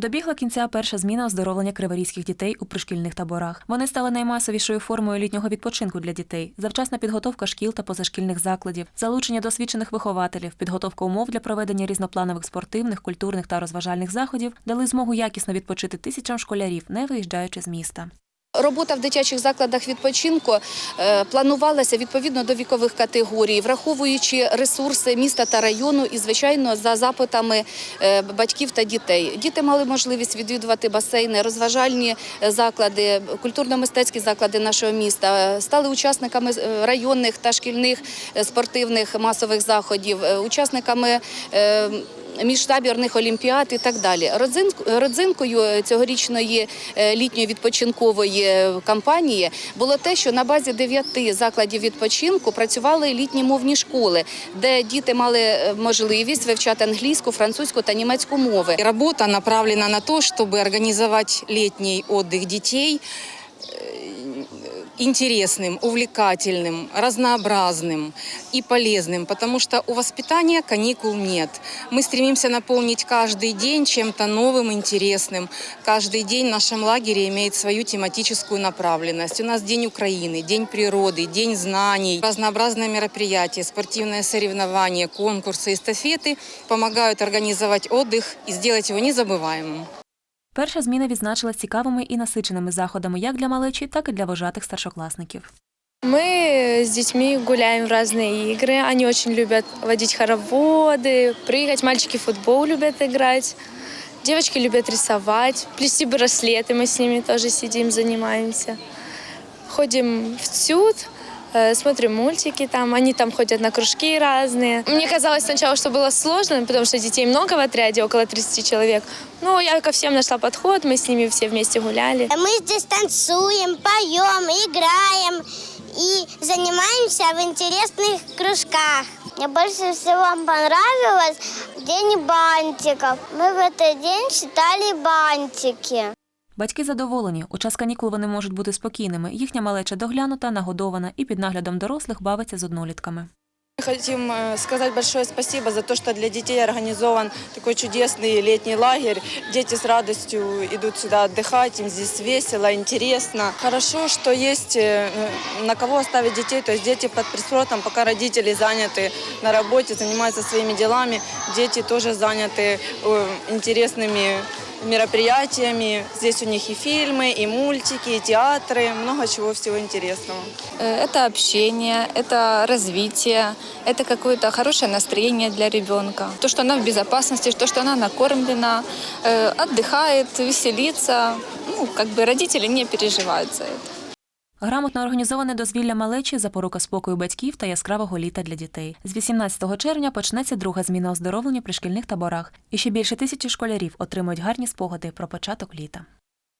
Добігла кінця перша зміна оздоровлення криворізьких дітей у пришкільних таборах. Вони стали наймасовішою формою літнього відпочинку для дітей, завчасна підготовка шкіл та позашкільних закладів, залучення досвідчених вихователів, підготовка умов для проведення різнопланових спортивних, культурних та розважальних заходів дали змогу якісно відпочити тисячам школярів, не виїжджаючи з міста. Робота в дитячих закладах відпочинку е, планувалася відповідно до вікових категорій, враховуючи ресурси міста та району і, звичайно, за запитами е, батьків та дітей. Діти мали можливість відвідувати басейни, розважальні е, заклади, культурно-мистецькі заклади нашого міста, стали учасниками районних та шкільних спортивних масових заходів, учасниками е, міжтабірних олімпіад і так далі. Родзин- Родзинкою цьогорічної е, літньої відпочинкової е, кампанії було те, що на базі дев'яти закладів відпочинку працювали літні мовні школи, де діти мали е, можливість вивчати англійську, французьку та німецьку мови. И Работа направлена на то, чтобы организовать летний отдых детей э, Интересным, увлекательным, разнообразным и полезным, потому что у воспитания каникул нет. Мы стремимся наполнить каждый день чем-то новым, интересным. Каждый день в нашем лагере имеет свою тематическую направленность. У нас День Украины, День природы, День знаний, разнообразные мероприятия, спортивные соревнования, конкурсы, эстафеты помогают организовать отдых и сделать его незабываемым. Перша зміна відзначила цікавими і насиченими заходами як для малечі, так і для вожатих старшокласників. Мы с детьми гуляем в разные игры. Они очень любят водить хороводы, прыгать. Мальчики в футбол любят играть. Девочки любят рисовать, плести браслеты. Мы с ними тоже сидим, занимаемся. Ходим в ЦЮД, э, смотрим мультики там. Они там ходят на кружки разные. Мне казалось сначала, что было сложно, потому что детей много в отряде, около 30 человек. Но я ко всем нашла подход, мы с ними все вместе гуляли. Мы здесь танцуем, поем, играем и занимаемся в интересных кружках. Мне больше всего понравилось День бантиков. Мы в этот день читали бантики. Батьки задоволені. У час канікул вони можуть бути спокійними. Їхня малеча доглянута, нагодована і під наглядом дорослих бавиться з однолітками. Хотим э, сказать большое спасибо за то, что для детей организован такой чудесный летний лагерь. Дети с радостью идут сюда отдыхать, им здесь весело, интересно. Хорошо, что есть э, на кого оставить детей, то есть дети под присмотром, пока родители заняты на работе, занимаются своими делами. Дети тоже заняты э, интересными мероприятиями. Здесь у них и фильмы, и мультики, и театры, много чего всего интересного. Э, Это общение, это развитие, это какое-то хорошее настроение для ребенка. То, что она в безопасности, то, что она накормлена, э, отдыхает, веселится. Ну, как бы родители не переживают за это. Грамотно організоване дозвілля малечі, запорука спокою батьків та яскравого літа для дітей. З 18 червня почнеться друга зміна оздоровлення при шкільних таборах. І ще більше тисячі школярів отримують гарні спогади про початок літа.